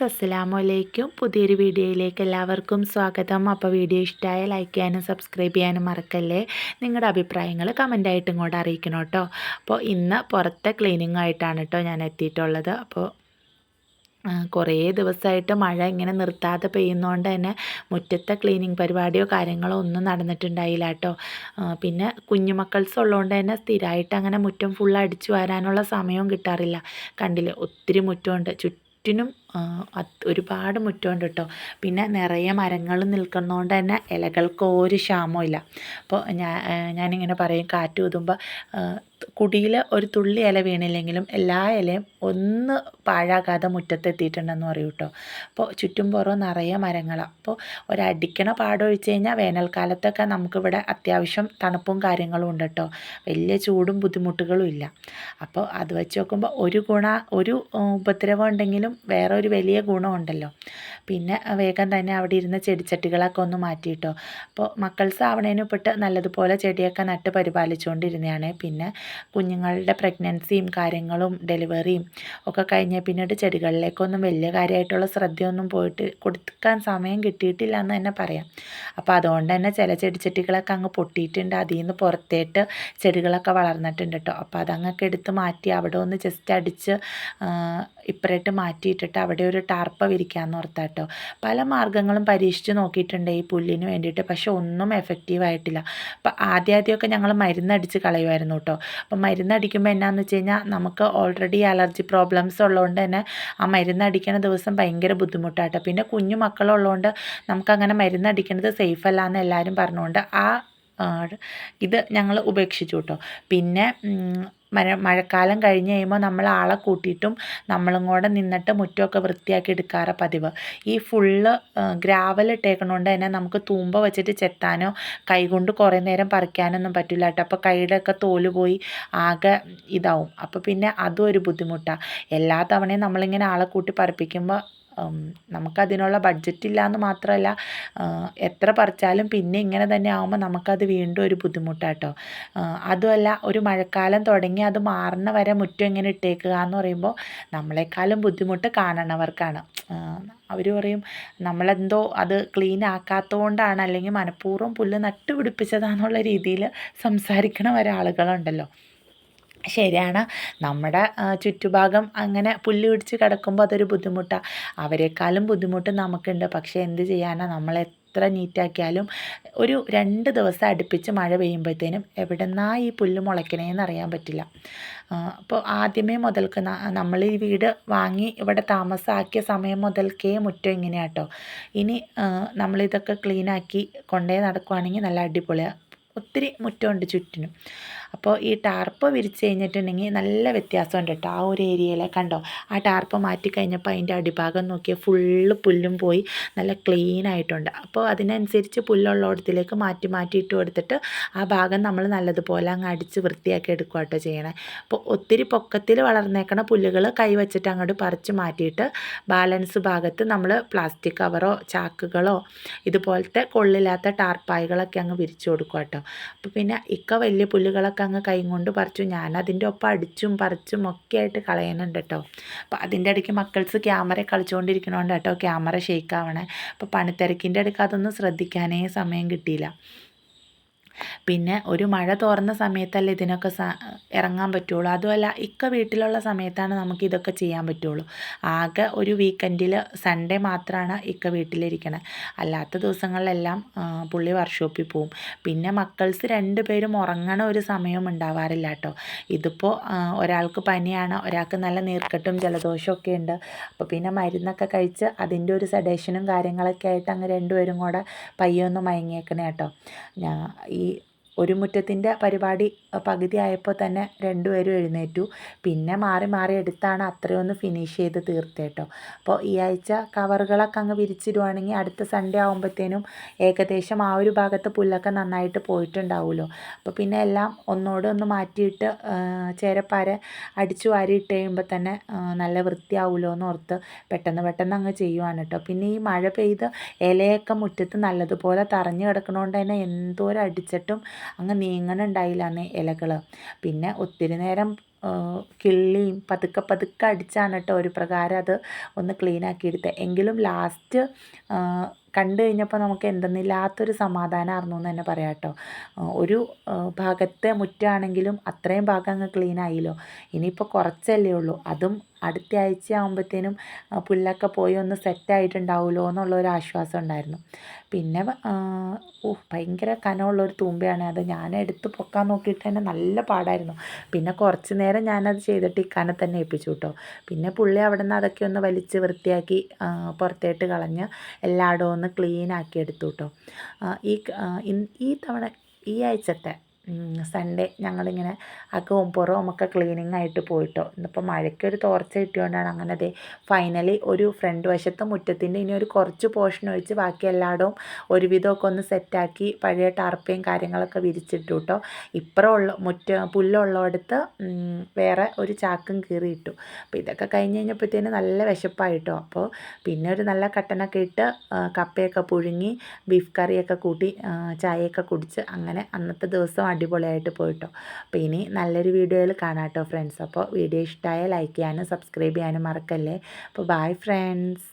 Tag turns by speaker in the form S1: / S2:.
S1: Friends അസ്സലാമു അലൈക്കും പുതിയൊരു വീഡിയോയിലേക്ക് എല്ലാവർക്കും സ്വാഗതം. അപ്പോൾ വീഡിയോ ഇഷ്ടമായ ലൈക്ക് ചെയ്യാനും സബ്സ്ക്രൈബ് ചെയ്യാനും മറക്കല്ലേ? നിങ്ങളുടെ അഭിപ്രായങ്ങൾ കമന്റായിട്ട് ഇങ്ങോട്ട് അറിയിക്കണം കേട്ടോ അപ്പോൾ ഇന്ന് പുറത്തെ ക്ലീനിങ് ആയിട്ടാണ് കേട്ടോ ഞാൻ എത്തിയിട്ടുള്ളത്. അപ്പോൾ കുറേ ദിവസമായിട്ട് മഴ ഇങ്ങനെ നിർത്താതെ പെയ്യുന്നതുകൊണ്ട് തന്നെ മുറ്റത്തെ ക്ലീനിങ് പരിപാടിയോ കാര്യങ്ങളോ ഒന്നും നടന്നിട്ടുണ്ടായില്ല കേട്ടോ പിന്നെ കുഞ്ഞുമക്കൾസ് ഉള്ളതുകൊണ്ട് തന്നെ സ്ഥിരമായിട്ട് അങ്ങനെ മുറ്റം ഫുൾ അടിച്ചു വരാനുള്ള സമയവും കിട്ടാറില്ല. കണ്ടില്ലേ? ഒത്തിരി മുറ്റമുണ്ട്. ചുറ്റിനും ഒരുപാട് മുറ്റമുണ്ട് കേട്ടോ. പിന്നെ നിറയെ മരങ്ങൾ നിൽക്കുന്നതുകൊണ്ട് തന്നെ ഇലകൾക്ക് ഒരു ക്ഷാമവും ഇല്ല അപ്പോൾ ഞാൻ ഞാനിങ്ങനെ പറയും കാറ്റ് ഊതുമ്പോൾ കുടിയിൽ ഒരു തുള്ളി ഇല വീണില്ലെങ്കിലും എല്ലാ ഇലയും ഒന്ന് പാഴാകാതെ മുറ്റത്തെത്തിയിട്ടുണ്ടെന്ന് പറയും കേട്ടോ. അപ്പോൾ ചുറ്റും പുറം നിറയെ മരങ്ങളാണ് അപ്പോൾ ഒരടിക്കണ പാടൊഴിച്ച് കഴിഞ്ഞാൽ വേനൽക്കാലത്തൊക്കെ നമുക്കിവിടെ അത്യാവശ്യം തണുപ്പും കാര്യങ്ങളും ഉണ്ട് കേട്ടോ. വലിയ ചൂടും ബുദ്ധിമുട്ടുകളും ഇല്ല. അപ്പോൾ അത് വെച്ച് നോക്കുമ്പോൾ ഒരു ഗുണ ഒരു ഉപദ്രവം ഉണ്ടെങ്കിലും വേറെ ഒരു വലിയ ഗുണമുണ്ടല്ലോ പിന്നെ വേഗം തന്നെ അവിടെ ഇരുന്ന ചെടിച്ചട്ടികളൊക്കെ ഒന്ന് മാറ്റിയിട്ടോ അപ്പോൾ മക്കൾസ് ആവണേന് പെട്ട് നല്ലതുപോലെ ചെടിയൊക്കെ നട്ട് പരിപാലിച്ചുകൊണ്ടിരുന്നതാണ് പിന്നെ കുഞ്ഞുങ്ങളുടെ പ്രഗ്നൻസിയും കാര്യങ്ങളും ഡെലിവറിയും ഒക്കെ കഴിഞ്ഞ പിന്നീട് ചെടികളിലേക്കൊന്നും വലിയ കാര്യമായിട്ടുള്ള ശ്രദ്ധയൊന്നും പോയിട്ട് കൊടുക്കാൻ സമയം കിട്ടിയിട്ടില്ല എന്ന് തന്നെ പറയാം. അപ്പോൾ അതുകൊണ്ട് തന്നെ ചില ചെടിച്ചട്ടികളൊക്കെ അങ്ങ് പൊട്ടിയിട്ടുണ്ട്. അതിൽ നിന്ന് പുറത്തേട്ട് ചെടികളൊക്കെ വളർന്നിട്ടുണ്ട് കേട്ടോ. അപ്പോൾ അതങ്ങൊക്കെ എടുത്ത് മാറ്റി അവിടെ ഒന്ന് ജസ്റ്റ് അടിച്ച് ഇപ്പറേട്ട് മാറ്റിയിട്ടിട്ട് അവിടെ ഒരു ടാർപ്പ വിരിക്കാമെന്ന് ഓർത്താട്ടോ പല മാർഗങ്ങളും പരീക്ഷിച്ച് നോക്കിയിട്ടുണ്ട് ഈ പുല്ലിന് വേണ്ടിയിട്ട്. പക്ഷെ ഒന്നും എഫക്റ്റീവ് ആയിട്ടില്ല. അപ്പം ആദ്യം ആദ്യമൊക്കെ ഞങ്ങൾ മരുന്നടിച്ച് കളയുമായിരുന്നു കേട്ടോ അപ്പം മരുന്നടിക്കുമ്പോൾ എന്നാന്ന് വെച്ച് കഴിഞ്ഞാൽ നമുക്ക് ഓൾറെഡി അലർജി പ്രോബ്ലംസ് ഉള്ളതുകൊണ്ട് തന്നെ ആ മരുന്നടിക്കണ ദിവസം ഭയങ്കര ബുദ്ധിമുട്ടാട്ടോ പിന്നെ കുഞ്ഞു മക്കളുള്ളതുകൊണ്ട് നമുക്കങ്ങനെ മരുന്നടിക്കുന്നത് സേഫ് അല്ല എന്ന് എല്ലാവരും പറഞ്ഞുകൊണ്ട് ആ ഇത് ഞങ്ങൾ ഉപേക്ഷിച്ചു കേട്ടോ പിന്നെ മഴ മഴക്കാലം കഴിഞ്ഞ് കഴിയുമ്പോൾ നമ്മൾ ആളെ കൂട്ടിയിട്ടും നമ്മളും കൂടെ നിന്നിട്ട് മുറ്റമൊക്കെ വൃത്തിയാക്കി എടുക്കാറ് പതിവ്. ഈ ഫുള്ള് ഗ്രാവൽ ഇട്ടേക്കണോണ്ട് തന്നെ നമുക്ക് തൂമ്പ വെച്ചിട്ട് ചെത്താനോ കൈകൊണ്ട് കുറേ നേരം പറിക്കാനൊന്നും പറ്റില്ല കേട്ടോ. അപ്പോൾ കൈയുടെ ഒക്കെ തോൽ പോയി ആകെ ഇതാവും. അപ്പോൾ പിന്നെ അതും ഒരു ബുദ്ധിമുട്ടാണ് എല്ലാ തവണയും നമ്മളിങ്ങനെ ആളെ കൂട്ടി പറിപ്പിക്കുമ്പോൾ നമുക്കതിനുള്ള ബഡ്ജറ്റ് ഇല്ല എന്ന് മാത്രമല്ല എത്ര പറിച്ചാലും പിന്നെ ഇങ്ങനെ തന്നെ ആകുമ്പോൾ നമുക്കത് വീണ്ടും ഒരു ബുദ്ധിമുട്ടാട്ടോ. അതുമല്ല ഒരു മഴക്കാലം തുടങ്ങി അത് മാറുന്ന വരെ മുറ്റം ഇങ്ങനെ ഇട്ടേക്കുക എന്ന് പറയുമ്പോൾ നമ്മളെക്കാളും ബുദ്ധിമുട്ട് കാണണവർക്കാണ്. അവർ പറയും നമ്മളെന്തോ അത് ക്ലീൻ ആക്കാത്തതുകൊണ്ടാണ് അല്ലെങ്കിൽ മനഃപൂർവം പുല്ല് നട്ടുപിടിപ്പിച്ചതാണെന്നുള്ള രീതിയിൽ സംസാരിക്കണ ഒരാളുകളുണ്ടല്ലോ ശരിയാണ്. നമ്മുടെ ചുറ്റുഭാഗം അങ്ങനെ പുല്ല് പിടിച്ച് കിടക്കുമ്പോൾ അതൊരു ബുദ്ധിമുട്ടാണ് അവരെക്കാളും ബുദ്ധിമുട്ട് നമുക്കുണ്ട്. പക്ഷേ എന്ത് ചെയ്യാനാണ് നമ്മൾ എത്ര നീറ്റാക്കിയാലും ഒരു രണ്ട് ദിവസം അടുപ്പിച്ച് മഴ പെയ്യുമ്പോഴത്തേനും എവിടെന്നാ ഈ പുല്ല് മുളയ്ക്കണേന്ന് അറിയാൻ പറ്റില്ല. അപ്പോൾ ആദ്യമേ മുതൽക്ക് നമ്മൾ ഈ വീട് വാങ്ങി ഇവിടെ താമസമാക്കിയ സമയം മുതൽക്കേ മുറ്റം ഇങ്ങനെയാട്ടോ ഇനി നമ്മളിതൊക്കെ ക്ലീനാക്കി കൊണ്ടേ നടക്കുവാണെങ്കിൽ നല്ല അടിപൊളിയാണ് ഒത്തിരി മുറ്റമുണ്ട് ചുറ്റിനും. അപ്പോൾ ഈ ടാർപ്പ് വിരിച്ച് കഴിഞ്ഞിട്ടുണ്ടെങ്കിൽ നല്ല വ്യത്യാസമുണ്ട് കേട്ടോ ആ ഒരു ഏരിയയിലെ കണ്ടോ? ആ ടാർപ്പ് മാറ്റി കഴിഞ്ഞപ്പോൾ അതിന്റെ അടിഭാഗം നോക്കിയാൽ ഫുള്ള് പുല്ലും പോയി നല്ല ക്ലീൻ ആയിട്ടുണ്ട്. അപ്പോൾ അതിനനുസരിച്ച് പുല്ലുള്ളിടത്തിലേക്ക് മാറ്റി മാറ്റി ഇട്ട് കൊടുത്തിട്ട് ആ ഭാഗം നമ്മൾ നല്ലതുപോലെ അങ്ങ് അടിച്ച് വൃത്തിയാക്കി എടുക്കുക കേട്ടോ ചെയ്യണേ. അപ്പോൾ ഒത്തിരി പൊക്കത്തിൽ വളർന്നേക്കണ പുല്ലുകൾ കൈ വെച്ചിട്ട് അങ്ങോട്ട് പറിച്ച് മാറ്റിയിട്ട് ബാലൻസ് ഭാഗത്ത് നമ്മൾ പ്ലാസ്റ്റിക് കവറോ ചാക്കുകളോ ഇതുപോലത്തെ കൊള്ളില്ലാത്ത ടാർപ്പായികളൊക്കെ അങ്ങ് വിരിച്ചു കൊടുക്കുക കേട്ടോ അപ്പോൾ പിന്നെ ഇക്ക വലിയ പുല്ലുകളൊക്കെ അങ്ങ് കൈ കൊണ്ട് പറിച്ചു. ഞാൻ അതിന്റെ ഒപ്പം അടിച്ചും പറിച്ചും ഒക്കെ ആയിട്ട് കളയുന്നുണ്ട് കേട്ടോ. അപ്പോൾ അതിന്റെ ഇടയ്ക്ക് മക്കൾസ് ക്യാമറ കളിച്ചുകൊണ്ടിരിക്കണോണ്ട് കേട്ടോ ക്യാമറ ഷെയ്ക്ക് ആവണേ. അപ്പോൾ പണിത്തിരക്കിന്റെ ഇടയ്ക്ക് അതൊന്നും ശ്രദ്ധിക്കാനേ സമയം കിട്ടിയില്ല. പിന്നെ ഒരു മഴ തോർന്ന സമയത്തല്ലേ ഇതിനൊക്കെ ഇറങ്ങാൻ പറ്റുള്ളൂ. അതുമല്ല ഇക്ക വീട്ടിലുള്ള സമയത്താണ് നമുക്ക് ഇതൊക്കെ ചെയ്യാൻ പറ്റുള്ളൂ. ആകെ ഒരു വീക്കെൻഡിൽ സൺഡേ മാത്രമാണ് ഇക്ക വീട്ടിലിരിക്കണത് അല്ലാത്ത ദിവസങ്ങളിലെല്ലാം പുള്ളി വർക്ക്ഷോപ്പിൽ പോവും. പിന്നെ മക്കൾസ് രണ്ടുപേരും ഉറങ്ങണ ഒരു സമയവും ഉണ്ടാവാറില്ല കേട്ടോ. ഇതിപ്പോൾ ഒരാൾക്ക് പനിയാണ് ഒരാൾക്ക് നല്ല നീർക്കെട്ടും ജലദോഷവും ഒക്കെ ഉണ്ട്. അപ്പോൾ പിന്നെ മരുന്നൊക്കെ കഴിച്ച് അതിന്റെ ഒരു സഡേഷനും കാര്യങ്ങളൊക്കെ ആയിട്ട് അങ്ങ് രണ്ടുപേരും കൂടെ പയ്യൊന്ന് മയങ്ങിയേക്കണേ കേട്ടോ. ഞാൻ ഈ ഒരു മുറ്റത്തിന്റെ പരിപാടി പകുതി ആയപ്പോൾ തന്നെ രണ്ടുപേരും എഴുന്നേറ്റു. പിന്നെ മാറി മാറി എടുത്താണ് അത്രയൊന്ന് ഫിനിഷ് ചെയ്ത് തീർത്തേട്ടോ അപ്പോൾ ഈ ആഴ്ച കവറുകളൊക്കെ അങ്ങ് വിരിച്ചിടുവാണെങ്കിൽ അടുത്ത സൺഡേ ആകുമ്പോഴത്തേനും ഏകദേശം ആ ഒരു ഭാഗത്ത് പുല്ലൊക്കെ നന്നായിട്ട് പോയിട്ടുണ്ടാവുമല്ലോ. അപ്പോൾ പിന്നെ എല്ലാം ഒന്നോട് ഒന്ന് മാറ്റിയിട്ട് ചേരപ്പാര അടിച്ചു വാരി ഇട്ട് കഴിയുമ്പോൾ തന്നെ നല്ല വൃത്തിയാവുമല്ലോ എന്ന് ഓർത്ത് പെട്ടെന്ന് പെട്ടെന്ന് അങ്ങ് ചെയ്യുവാണ് കേട്ടോ. പിന്നെ ഈ മഴ പെയ്ത് ഇലയൊക്കെ മുറ്റത്ത് നല്ലതുപോലെ തറഞ്ഞു കിടക്കണോണ്ട് തന്നെ എന്തോരം അടിച്ചിട്ടും അങ്ങ് നീങ്ങണുണ്ടായില്ല അന്ന് ഇലകൾ പിന്നെ ഒത്തിരി നേരം കിള്ളിയും പതുക്കെ പതുക്കെ അടിച്ചാണ് കേട്ടോ ഒരു പ്രകാരം അത് ഒന്ന് ക്ലീൻ ആക്കി എടുത്തത് എങ്കിലും ലാസ്റ്റ് കണ്ടു കഴിഞ്ഞപ്പോൾ നമുക്ക് എന്തെന്നില്ലാത്തൊരു സമാധാനമായിരുന്നു എന്ന് തന്നെ പറയാം കേട്ടോ. ഒരു ഭാഗത്തെ മുറ്റാണെങ്കിലും അത്രയും ഭാഗം അങ്ങ് ക്ലീൻ ആയില്ലോ. ഇനിയിപ്പോൾ കുറച്ചല്ലേ ഉള്ളൂ. അതും അടുത്ത ആഴ്ച ആകുമ്പോഴത്തേനും പുല്ലൊക്കെ പോയി ഒന്ന് സെറ്റായിട്ടുണ്ടാവുമല്ലോ എന്നുള്ളൊരു ആശ്വാസം ഉണ്ടായിരുന്നു പിന്നെ ഓഹ് ഭയങ്കര കനമുള്ളൊരു തൂമ്പയാണ്. അത് ഞാൻ എടുത്ത് പൊക്കാൻ നോക്കിയിട്ട് തന്നെ നല്ല പാടായിരുന്നു. പിന്നെ കുറച്ച് നേരം ഞാനത് ചെയ്തിട്ട് ഈ കനം തന്നെ ഏൽപ്പിച്ചു കേട്ടോ പിന്നെ പുള്ളി അവിടെ നിന്ന് അതൊക്കെ ഒന്ന് വലിച്ച് വൃത്തിയാക്കി പുറത്തേട്ട് കളഞ്ഞ് എല്ലായിടവും ഒന്ന് ക്ലീൻ ആക്കി എടുത്തു കേട്ടോ ഈ ഈ തവണ ഈ ആഴ്ചത്തെ സൺഡേ ഞങ്ങളിങ്ങനെ അകവും പുറവും ഒക്കെ ക്ലീനിങ് ആയിട്ട് പോയിട്ടോ. ഇന്നിപ്പോൾ മഴയ്ക്കൊരു തോർച്ച കിട്ടിയോണ്ടാണ് അങ്ങനെ അതെ ഫൈനലി ഒരു ഫ്രണ്ട് വശത്തെ മുറ്റത്തിന്റെ ഇനി ഒരു കുറച്ച് പോർഷൻ ഒഴിച്ച് ബാക്കി എല്ലായിടവും ഒരുവിധമൊക്കെ ഒന്ന് സെറ്റാക്കി പഴയ ടാർപ്പയും കാര്യങ്ങളൊക്കെ വിരിച്ചിട്ടു കേട്ടോ ഇപ്പുറം ഉള്ള മുറ്റ പുല്ലുള്ളിടത്ത് വേറെ ഒരു ചാക്കും കീറിയിട്ടു. അപ്പോൾ ഇതൊക്കെ കഴിഞ്ഞ് കഴിഞ്ഞപ്പോഴത്തേന് നല്ല വിശപ്പായിട്ടോ. അപ്പോൾ പിന്നെ ഒരു നല്ല കട്ടനൊക്കെ ഇട്ട് കപ്പയൊക്കെ പുഴുങ്ങി ബീഫ് കറിയൊക്കെ കൂട്ടി ചായയൊക്കെ കുടിച്ച് അങ്ങനെ അന്നത്തെ ദിവസം അടിപൊളിയായിട്ട് പോയിട്ടോ. അപ്പോൾ ഇനി നല്ലൊരു വീഡിയോയിൽ കാണാം ഫ്രണ്ട്സ് അപ്പോൾ വീഡിയോ ഇഷ്ടമായ ലൈക്ക് ചെയ്യാനും സബ്സ്ക്രൈബ് ചെയ്യാനും മറക്കല്ലേ. അപ്പോൾ ബായ് ഫ്രണ്ട്സ്